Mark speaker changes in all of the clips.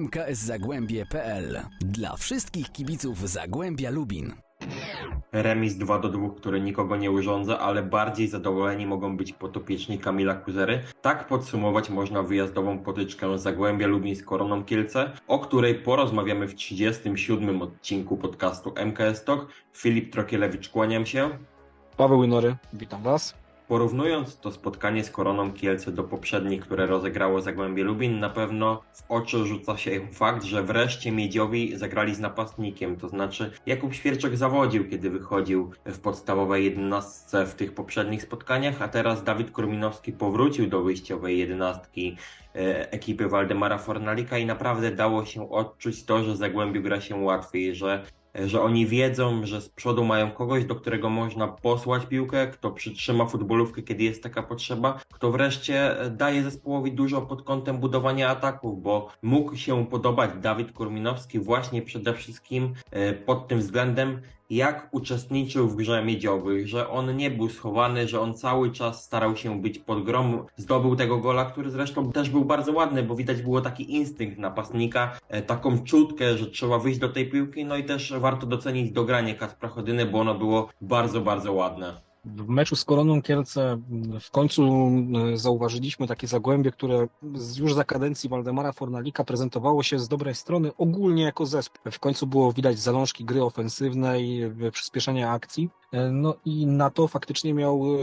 Speaker 1: mkszagłębie.pl Dla wszystkich kibiców Zagłębia Lubin.
Speaker 2: Remis 2 do 2, który nikogo nie urządza, ale bardziej zadowoleni mogą być potopieczni Kamila Kuzery. Tak podsumować można wyjazdową potyczkę Zagłębia Lubin z Koroną Kielce, o której porozmawiamy w 37 odcinku podcastu MKS Talk. Filip Trokielewicz, kłaniam się.
Speaker 3: Paweł Łynory, witam Was.
Speaker 2: Porównując to spotkanie z Koroną Kielce do poprzednich, które rozegrało Zagłębie Lubin, na pewno w oczy rzuca się fakt, że wreszcie Miedziowi zagrali z napastnikiem, to znaczy Jakub Świerczek zawodził, kiedy wychodził w podstawowej jedenastce w tych poprzednich spotkaniach, a teraz Dawid Kurminowski powrócił do wyjściowej jedenastki e, ekipy Waldemara Fornalika i naprawdę dało się odczuć to, że Zagłębiu gra się łatwiej, że że oni wiedzą, że z przodu mają kogoś, do którego można posłać piłkę, kto przytrzyma futbolówkę, kiedy jest taka potrzeba, kto wreszcie daje zespołowi dużo pod kątem budowania ataków, bo mógł się podobać Dawid Kurminowski właśnie przede wszystkim e, pod tym względem, jak uczestniczył w grze miedziowych, że on nie był schowany, że on cały czas starał się być pod grom, zdobył tego gola, który zresztą też był bardzo ładny, bo widać było taki instynkt napastnika, e, taką czutkę, że trzeba wyjść do tej piłki, no i też warto docenić dogranie Kacpra Chodyny, bo ono było bardzo, bardzo ładne.
Speaker 3: W meczu z Koroną Kielce w końcu e, zauważyliśmy takie zagłębie, które już za kadencji Waldemara Fornalika prezentowało się z dobrej strony ogólnie jako zespół. W końcu było widać zalążki gry ofensywnej, przyspieszenia akcji. E, no i na to faktycznie miał e,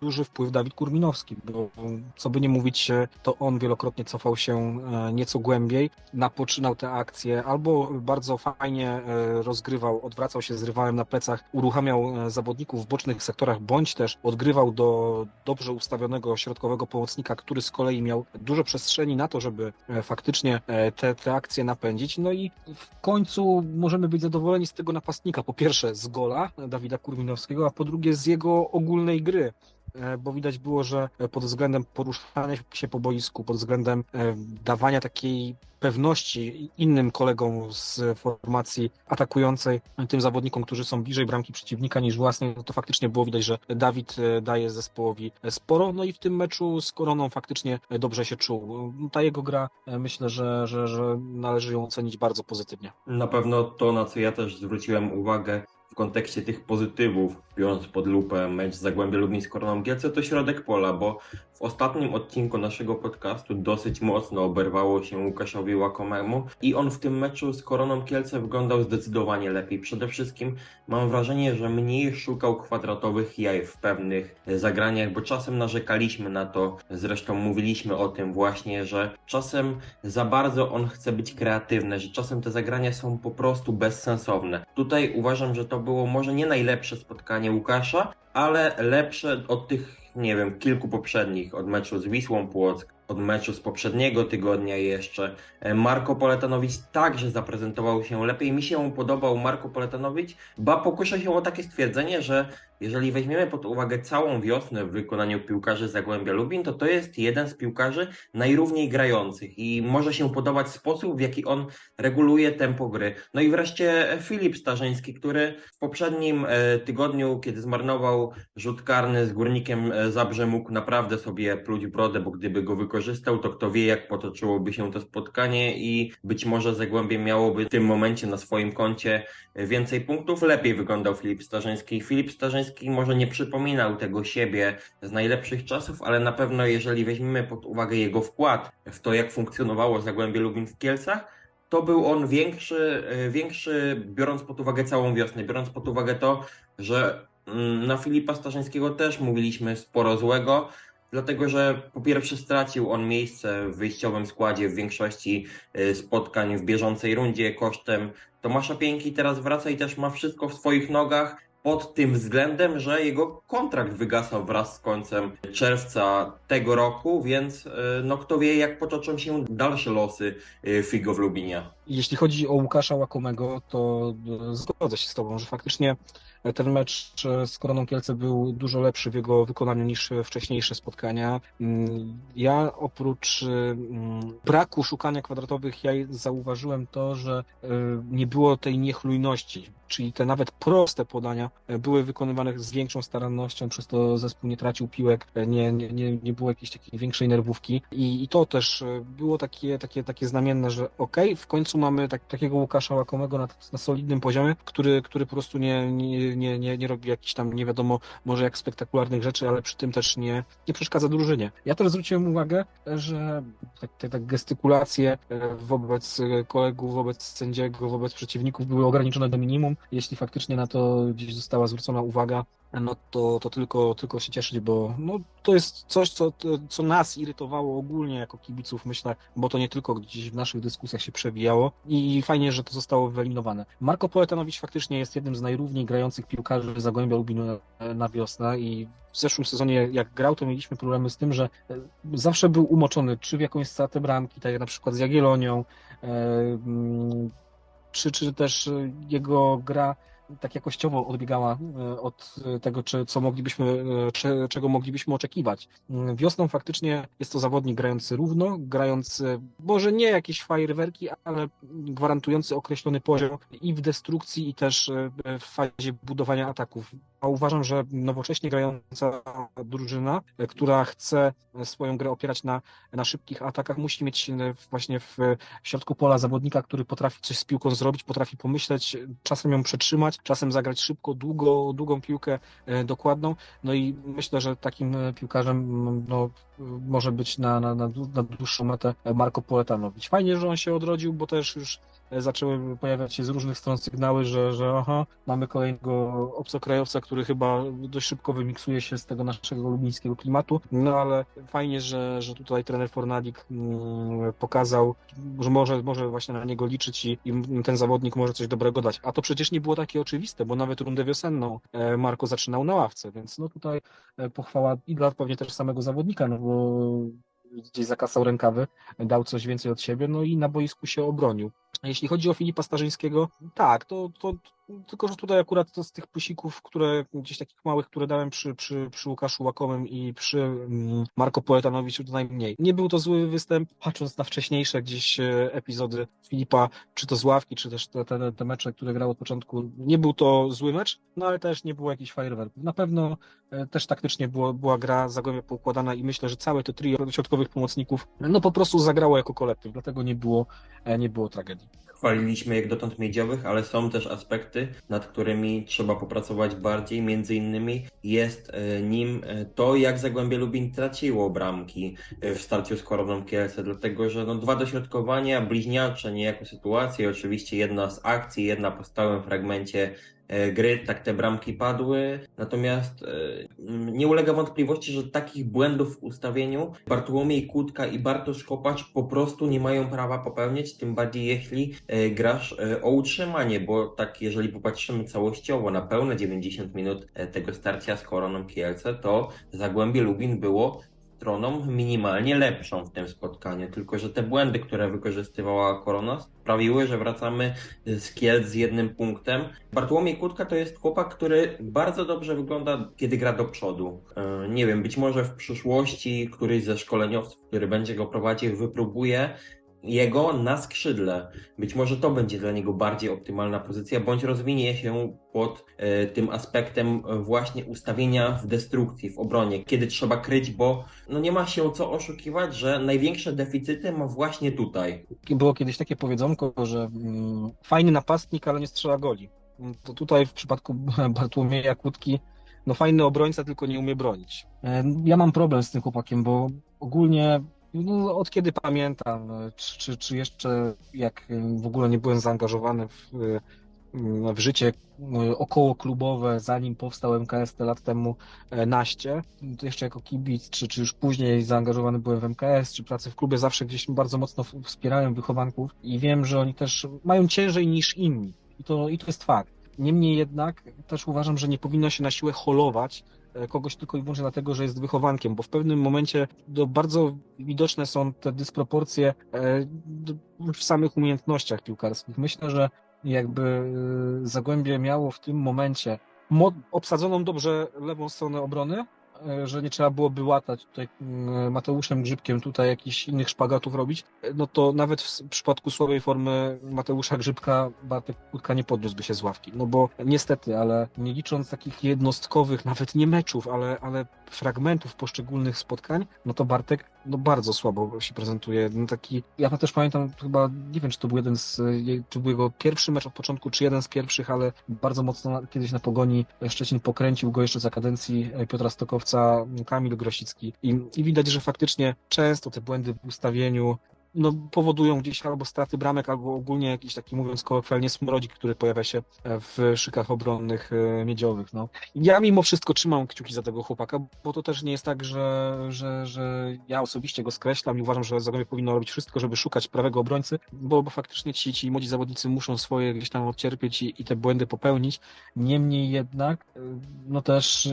Speaker 3: duży wpływ Dawid Kurminowski, bo co by nie mówić, to on wielokrotnie cofał się nieco głębiej, napoczynał te akcje, albo bardzo fajnie rozgrywał, odwracał się z rywalem na plecach, uruchamiał zawodników w bocznych sektorach bądź też odgrywał do dobrze ustawionego środkowego pomocnika, który z kolei miał dużo przestrzeni na to, żeby e, faktycznie e, te, te akcje napędzić. No i w końcu możemy być zadowoleni z tego napastnika. Po pierwsze z gola Dawida Kurminowskiego, a po drugie z jego ogólnej gry. E, bo widać było, że pod względem poruszania się po boisku, pod względem e, dawania takiej pewności innym kolegom z formacji atakującej, tym zawodnikom, którzy są bliżej bramki przeciwnika niż własnej, to faktycznie było widać, że Dawid e, daje zespołowi sporo, no i w tym meczu z Koroną faktycznie dobrze się czuł. Ta jego gra, myślę, że, że, że należy ją ocenić bardzo pozytywnie.
Speaker 2: Na pewno to, na co ja też zwróciłem uwagę, w kontekście tych pozytywów, biorąc pod lupę mecz Zagłębia Lubin z Koroną Kielce, to środek pola, bo ostatnim odcinku naszego podcastu dosyć mocno oberwało się Łukaszowi Łakomemu i on w tym meczu z Koroną Kielce wyglądał zdecydowanie lepiej. Przede wszystkim mam wrażenie, że mniej szukał kwadratowych jaj w pewnych zagraniach, bo czasem narzekaliśmy na to, zresztą mówiliśmy o tym właśnie, że czasem za bardzo on chce być kreatywny, że czasem te zagrania są po prostu bezsensowne. Tutaj uważam, że to było może nie najlepsze spotkanie Łukasza, ale lepsze od tych nie wiem, kilku poprzednich, od meczu z Wisłą Płock, od meczu z poprzedniego tygodnia jeszcze. E, Marko Poletanowicz także zaprezentował się lepiej. Mi się podobał Marko Poletanowicz, ba pokuszę się o takie stwierdzenie, że jeżeli weźmiemy pod uwagę całą wiosnę w wykonaniu piłkarzy Zagłębia Lubin, to to jest jeden z piłkarzy najrówniej grających i może się podobać sposób, w jaki on reguluje tempo gry. No i wreszcie Filip Starzyński, który w poprzednim e, tygodniu, kiedy zmarnował rzut karny z Górnikiem e, Zabrze, mógł naprawdę sobie pluć brodę, bo gdyby go wykorzystał, to kto wie, jak potoczyłoby się to spotkanie i być może Zagłębie miałoby w tym momencie na swoim koncie więcej punktów. Lepiej wyglądał Filip Starzyński. Filip Starzyński może nie przypominał tego siebie z najlepszych czasów, ale na pewno jeżeli weźmiemy pod uwagę jego wkład w to, jak funkcjonowało Zagłębie Lubin w Kielcach, to był on większy, większy, biorąc pod uwagę całą wiosnę, biorąc pod uwagę to, że mm, na Filipa Starzyńskiego też mówiliśmy sporo złego, dlatego że po pierwsze stracił on miejsce w wyjściowym składzie w większości e, spotkań w bieżącej rundzie kosztem Tomasza Pięki, teraz wraca i też ma wszystko w swoich nogach pod tym względem, że jego kontrakt wygasał wraz z końcem czerwca tego roku, więc e, no kto wie, jak potoczą się dalsze losy e, Figo w Lubinie.
Speaker 3: Jeśli chodzi o Łukasza Łakomego, to e, zgodzę się z Tobą, że faktycznie ten mecz e, z Koroną Kielce był dużo lepszy w jego wykonaniu niż wcześniejsze spotkania. Mm, Ja oprócz mm, braku szukania kwadratowych, ja zauważyłem to, że e, nie było tej niechlujności, czyli te nawet proste podania e, były wykonywane z większą starannością, przez to zespół nie tracił piłek, e, nie, nie, nie, było jakiejś takiej większej nerwówki i, i to też e, było takie, takie, takie znamienne, że okej, w końcu mamy tak, takiego Łukasza Łakomego na, na solidnym poziomie, który, który po prostu nie, nie, nie, nie, robi jakichś tam nie wiadomo może jak spektakularnych rzeczy, ale przy tym też nie, nie przeszkadza drużynie. Ja też zwróciłem uwagę, że tak, tak, tak gestykulacje e, wobec kolegów, wobec sędziego, wobec przeciwników były ograniczone do minimum. Jeśli faktycznie na to gdzieś została zwrócona uwaga, no to, to tylko, tylko się cieszyć, bo no, to jest coś, co, co nas irytowało ogólnie jako kibiców, myślę, bo to nie tylko gdzieś w naszych dyskusjach się przewijało i fajnie, że to zostało wyeliminowane. Marko Poetanowicz faktycznie jest jednym z najrówniej grających piłkarzy Zagłębia Lubinu na, na wiosnę i w zeszłym sezonie jak grał, to mieliśmy problemy z tym, że e, zawsze był umoczony, czy w jakąś stratę bramki, tak jak na przykład z Jagiellonią, e, mm, czy, czy też jego gra tak jakościowo odbiegała e, od tego, czy, co moglibyśmy, e, czy, czego moglibyśmy oczekiwać. Mm, Wiosną faktycznie jest to zawodnik grający równo, grający może nie jakieś fajerwerki, ale gwarantujący określony poziom i w destrukcji, i też e, w fazie budowania ataków. Uważam, że nowocześnie grająca drużyna, e, która chce swoją grę opierać na, na szybkich atakach, musi mieć e, właśnie w środku pola zawodnika, który potrafi coś z piłką zrobić, potrafi pomyśleć, czasem ją przetrzymać, czasem zagrać szybko, długo, długą piłkę e, dokładną. No i myślę, że takim e, piłkarzem no, może być na, na, na, dłu- na dłuższą metę Marko Poetanowicz. Fajnie, że on się odrodził, bo też już e, zaczęły pojawiać się z różnych stron sygnały, że, że aha, mamy kolejnego obcokrajowca, który chyba dość szybko wymiksuje się z tego naszego lubińskiego klimatu, no ale fajnie, że, że tutaj trener Fornalik mm, pokazał, że może, może właśnie na niego liczyć i, i ten zawodnik może coś dobrego dać. A to przecież nie było takie oczywiste, bo nawet rundę wiosenną e, Marko zaczynał na ławce, więc no tutaj e, pochwała i dla pewnie też samego zawodnika, no bo gdzieś zakasał rękawy, dał coś więcej od siebie, no i na boisku się obronił. Jeśli chodzi o Filipa Starzyńskiego, tak, to, to tylko, że tutaj akurat to z tych plusików, które gdzieś takich małych, które dałem przy, przy, przy Łukaszu Łakomym i przy mm, Marko Poetanowiczu to najmniej. Nie był to zły występ, patrząc na wcześniejsze gdzieś e, epizody Filipa, czy to z ławki, czy też te, te, te mecze, które grał od początku. Nie był to zły mecz, no ale też nie było jakichś fajerwerków. Na pewno e, też taktycznie było, była gra Zagłębia poukładana i myślę, że całe to trio środkowych pomocników no po prostu zagrało jako kolektyw, dlatego nie było, e, nie było tragedii.
Speaker 2: Chwaliliśmy jak dotąd miedziowych, ale są też aspekty, nad którymi trzeba popracować bardziej. Między innymi jest e, nim e, to, jak Zagłębie Lubin traciło bramki e, w starciu z Koroną Kielce, dlatego że no, dwa dośrodkowania, bliźniacze niejako sytuacje, oczywiście jedna z akcji, jedna po stałym fragmencie gry, tak te bramki padły. Natomiast e, nie ulega wątpliwości, że takich błędów w ustawieniu Bartłomiej Kłódka i Bartosz Kopacz po prostu nie mają prawa popełniać, tym bardziej jeśli e, grasz e, o utrzymanie, bo tak jeżeli popatrzymy całościowo na pełne 90 minut e, tego starcia z Koroną Kielce, to Zagłębie Lubin było stroną minimalnie lepszą w tym spotkaniu, tylko że te błędy, które wykorzystywała Korona sprawiły, że wracamy z Kielc z jednym punktem. Bartłomiej Kutka to jest chłopak, który bardzo dobrze wygląda, kiedy gra do przodu. E, Nie wiem, być może w przyszłości któryś ze szkoleniowców, który będzie go prowadził, wypróbuje jego na skrzydle. Być może to będzie dla niego bardziej optymalna pozycja, bądź rozwinie się pod e, tym aspektem właśnie ustawienia w destrukcji, w obronie, kiedy trzeba kryć, bo no nie ma się co oszukiwać, że największe deficyty ma właśnie tutaj.
Speaker 3: Było kiedyś takie powiedzonko, że mm, fajny napastnik, ale nie strzela goli. To tutaj w przypadku Bartłomieja Kłódki, no fajny obrońca, tylko nie umie bronić. E, Ja mam problem z tym chłopakiem, bo ogólnie no, od kiedy pamiętam, e, czy, czy, czy jeszcze jak e, w ogóle nie byłem zaangażowany w, e, w życie e, okołoklubowe, zanim powstał MKS te lat temu naście, to jeszcze jako kibic, czy, czy już później zaangażowany byłem w MKS, czy pracy w klubie, zawsze gdzieś bardzo mocno wspierałem wychowanków i wiem, że oni też mają ciężej niż inni. I to, i to jest fakt. Niemniej jednak też uważam, że nie powinno się na siłę holować kogoś tylko i wyłącznie dlatego, że jest wychowankiem, bo w pewnym momencie bardzo widoczne są te dysproporcje e, w samych umiejętnościach piłkarskich. Myślę, że jakby e, Zagłębie miało w tym momencie mo- obsadzoną dobrze lewą stronę obrony, e, że nie trzeba byłoby łatać tutaj mm, Mateuszem Grzybkiem tutaj jakichś innych szpagatów robić, e, no to nawet w przypadku słabej formy Mateusza Grzybka Bartek Kurka nie podniósłby się z ławki. No bo niestety, ale nie licząc takich jednostkowych, nawet nie meczów, ale, ale fragmentów poszczególnych spotkań, no to Bartek no bardzo słabo się prezentuje. No taki, ja też pamiętam chyba, nie wiem czy to był jeden z, je- czy był jego pierwszy mecz od początku, czy jeden z pierwszych, ale bardzo mocno kiedyś na Pogoni Szczecin pokręcił go jeszcze za kadencji e, Piotra Stokowca Kamil Grosicki I, i widać, że faktycznie często te błędy w ustawieniu no, powodują gdzieś albo straty bramek, albo ogólnie jakiś taki, mówiąc kolokwialnie, smrodzik, który pojawia się e, w szykach obronnych e, miedziowych. No. Ja mimo wszystko trzymam kciuki za tego chłopaka, bo to też nie jest tak, że, że, że ja osobiście go skreślam i uważam, że Zagłębie powinno robić wszystko, żeby szukać prawego obrońcy, bo, bo faktycznie ci, ci młodzi zawodnicy muszą swoje gdzieś tam odcierpieć i, i te błędy popełnić. Niemniej jednak, e, no też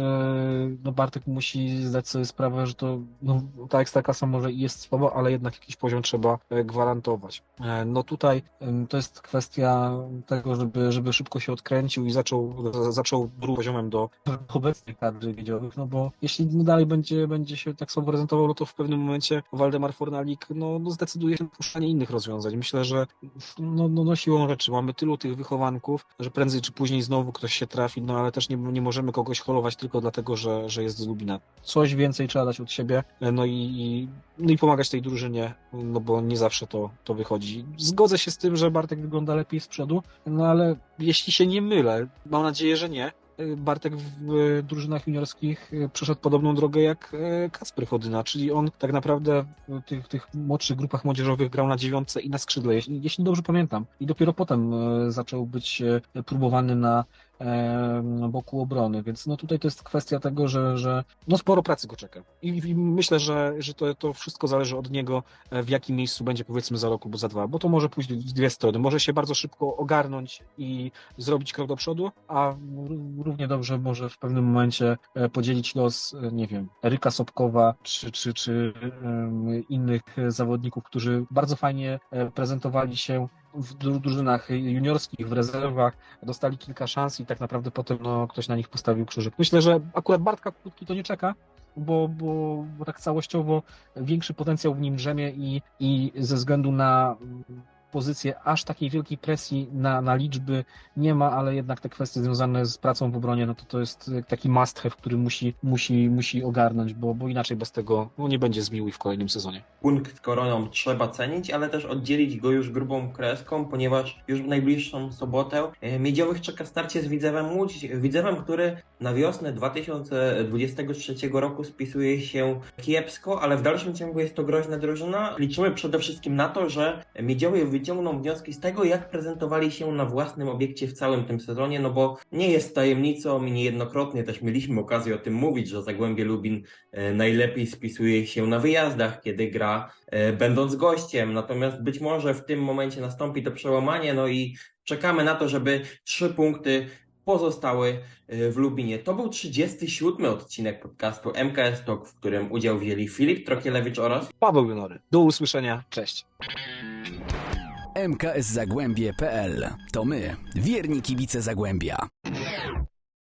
Speaker 3: no Bartek musi zdać sobie sprawę, że to no, ta ekstraklasa może jest słaba, ale jednak jakiś poziom trzeba e, gwarantować. E, No tutaj to jest kwestia tego, żeby, żeby szybko się odkręcił i zaczął, za- zaczął poziomem do obecnej kadry wiedziowych, no bo jeśli dalej będzie, będzie się tak słabo prezentował, no to w pewnym momencie Waldemar Fornalik no, no zdecyduje się na puszczanie innych rozwiązań. Myślę, że no, no, no siłą rzeczy mamy tylu tych wychowanków, że prędzej czy później znowu ktoś się trafi, no ale też nie, nie możemy kogoś holować tylko dlatego, że, że jest z Lubina. Coś więcej trzeba dać od siebie, no i, i, no i pomagać tej drużynie, no bo nie zawsze to, to wychodzi. Zgodzę się z tym, że Bartek wygląda lepiej z przodu, no ale jeśli się nie mylę, mam nadzieję, że nie, Bartek w drużynach juniorskich e, przeszedł podobną drogę jak e, Kacper Chodyna, czyli on tak naprawdę w tych, tych młodszych grupach młodzieżowych grał na dziewiątce i na skrzydle, jeśli, jeśli dobrze pamiętam. I dopiero potem zaczął być próbowany na boku obrony, więc no tutaj to jest kwestia tego, że, że no sporo pracy go czeka. I, i myślę, że, że to, to wszystko zależy od niego, e, w jakim miejscu będzie powiedzmy za rok albo za dwa, bo to może pójść w dwie strony. Może się bardzo szybko ogarnąć i zrobić krok do przodu, a ró- równie dobrze może w pewnym momencie e, podzielić los, e, nie wiem, Eryka Sobkowa czy, czy, czy innych zawodników, którzy bardzo fajnie prezentowali się w dru- drużynach juniorskich, w rezerwach, dostali kilka szans i tak naprawdę potem no, ktoś na nich postawił krzyżyk. Myślę, że akurat Bartka Krótki to nie czeka, bo, bo, bo tak całościowo większy potencjał w nim drzemie i, i ze względu na pozycję aż takiej wielkiej presji na, na liczby nie ma, ale jednak te kwestie związane z pracą w obronie, no to to jest taki must have, który musi, musi, musi ogarnąć, bo, bo inaczej bez tego no, nie będzie zmiłuj w kolejnym sezonie.
Speaker 2: Punkt koroną trzeba cenić, ale też oddzielić go już grubą kreską, ponieważ już w najbliższą sobotę e, Miedziowych czeka starcie z Widzewem Łódź. Widzewem, który na wiosnę 2023 roku spisuje się kiepsko, ale w dalszym ciągu jest to groźna drużyna. Liczymy przede wszystkim na to, że Miedziowie wyciągną wnioski z tego, jak prezentowali się na własnym obiekcie w całym tym sezonie, no bo nie jest tajemnicą i niejednokrotnie też mieliśmy okazję o tym mówić, że Zagłębie Lubin e, najlepiej spisuje się na wyjazdach, kiedy gra e, będąc gościem. Natomiast być może w tym momencie nastąpi to przełamanie, no i czekamy na to, żeby trzy punkty pozostały e, w Lubinie. To był 37 odcinek podcastu MKS Talk, w którym udział wzięli Filip Trokielewicz oraz
Speaker 3: Paweł Junory. Do usłyszenia. Cześć
Speaker 1: mkszzagłębie.pl. To my, wierni kibice Zagłębia.